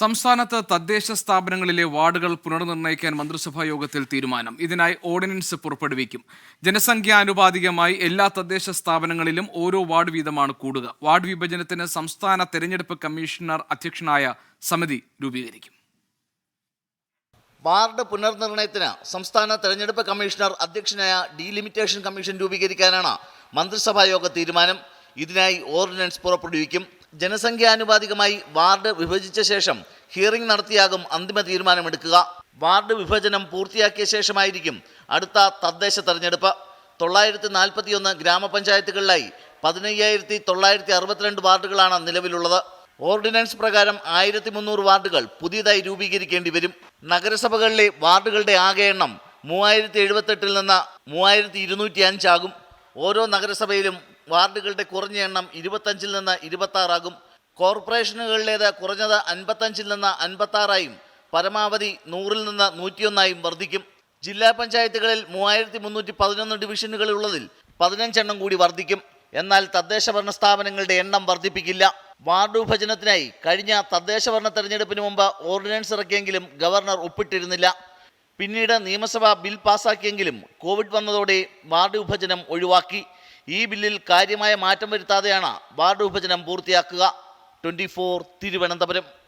സംസ്ഥാനത്ത് തദ്ദേശ സ്ഥാപനങ്ങളിലെ വാർഡുകൾ പുനർനിർണയിക്കാൻ മന്ത്രിസഭാ യോഗത്തിൽ തീരുമാനം. ഇതിനായി ഓർഡിനൻസ് പുറപ്പെടുവിക്കും. ജനസംഖ്യാനുപാതികമായി എല്ലാ തദ്ദേശ സ്ഥാപനങ്ങളിലും ഓരോ വാർഡ് വീതമാണ് കൂടുക. വാർഡ് വിഭജനത്തിന് സംസ്ഥാന തെരഞ്ഞെടുപ്പ് കമ്മീഷണർ അധ്യക്ഷനായ സമിതി രൂപീകരിക്കും. വാർഡ് പുനർനിർണയത്തിന് സംസ്ഥാന തെരഞ്ഞെടുപ്പ് കമ്മീഷണർ അധ്യക്ഷനായ ഡീലിമിറ്റേഷൻ കമ്മീഷൻ രൂപീകരിക്കാനാണ് മന്ത്രിസഭാ യോഗ തീരുമാനം. ഇതിനായി ഓർഡിനൻസ് പുറപ്പെടുവിക്കും. ജനസംഖ്യാനുപാതികമായി വാർഡ് വിഭജിച്ച ശേഷം ഹിയറിംഗ് നടത്തിയാകും അന്തിമ തീരുമാനമെടുക്കുക. വാർഡ് വിഭജനം പൂർത്തിയാക്കിയ ശേഷമായിരിക്കും അടുത്ത തദ്ദേശ തെരഞ്ഞെടുപ്പ്. തൊള്ളായിരത്തി നാൽപ്പത്തിയൊന്ന് ഗ്രാമപഞ്ചായത്തുകളിലായി പതിനയ്യായിരത്തി തൊള്ളായിരത്തി അറുപത്തിരണ്ട് വാർഡുകളാണ് നിലവിലുള്ളത്. ഓർഡിനൻസ് പ്രകാരം ആയിരത്തി മുന്നൂറ് വാർഡുകൾ പുതിയതായി രൂപീകരിക്കേണ്ടി വരും. നഗരസഭകളിലെ വാർഡുകളുടെ ആകെ എണ്ണം മൂവായിരത്തി എഴുപത്തെട്ടിൽ നിന്ന് മൂവായിരത്തി ഇരുന്നൂറ്റി അഞ്ചാകും ഓരോ നഗരസഭയിലും വാർഡുകളുടെ കുറഞ്ഞ എണ്ണം ഇരുപത്തഞ്ചിൽ നിന്ന് ഇരുപത്താറാകും. കോർപ്പറേഷനുകളിലേത് കുറഞ്ഞത് അൻപത്തഞ്ചിൽ നിന്ന് അൻപത്താറായും പരമാവധി നൂറിൽ നിന്ന് നൂറ്റിയൊന്നായും വർദ്ധിക്കും. ജില്ലാ പഞ്ചായത്തുകളിൽ മൂവായിരത്തി മുന്നൂറ്റി പതിനൊന്ന് ഡിവിഷനുകളുള്ളതിൽ പതിനഞ്ചെണ്ണം കൂടി വർദ്ധിക്കും. എന്നാൽ തദ്ദേശ ഭരണ സ്ഥാപനങ്ങളുടെ എണ്ണം വർദ്ധിപ്പിക്കില്ല. വാർഡ് വിഭജനത്തിനായി കഴിഞ്ഞ തദ്ദേശ ഭരണ തെരഞ്ഞെടുപ്പിന് മുമ്പ് ഓർഡിനൻസ് ഇറക്കിയെങ്കിലും ഗവർണർ ഒപ്പിട്ടിരുന്നില്ല. പിന്നീട് നിയമസഭ ബിൽ പാസാക്കിയെങ്കിലും കോവിഡ് വന്നതോടെ വാർഡ് വിഭജനം ഒഴിവാക്കി. ഈ ബില്ലിൽ കാര്യമായ മാറ്റം വരുത്താതെയാണ് വാർഡ് വിഭജനം പൂർത്തിയാക്കുക. ട്വന്റി തിരുവനന്തപുരം.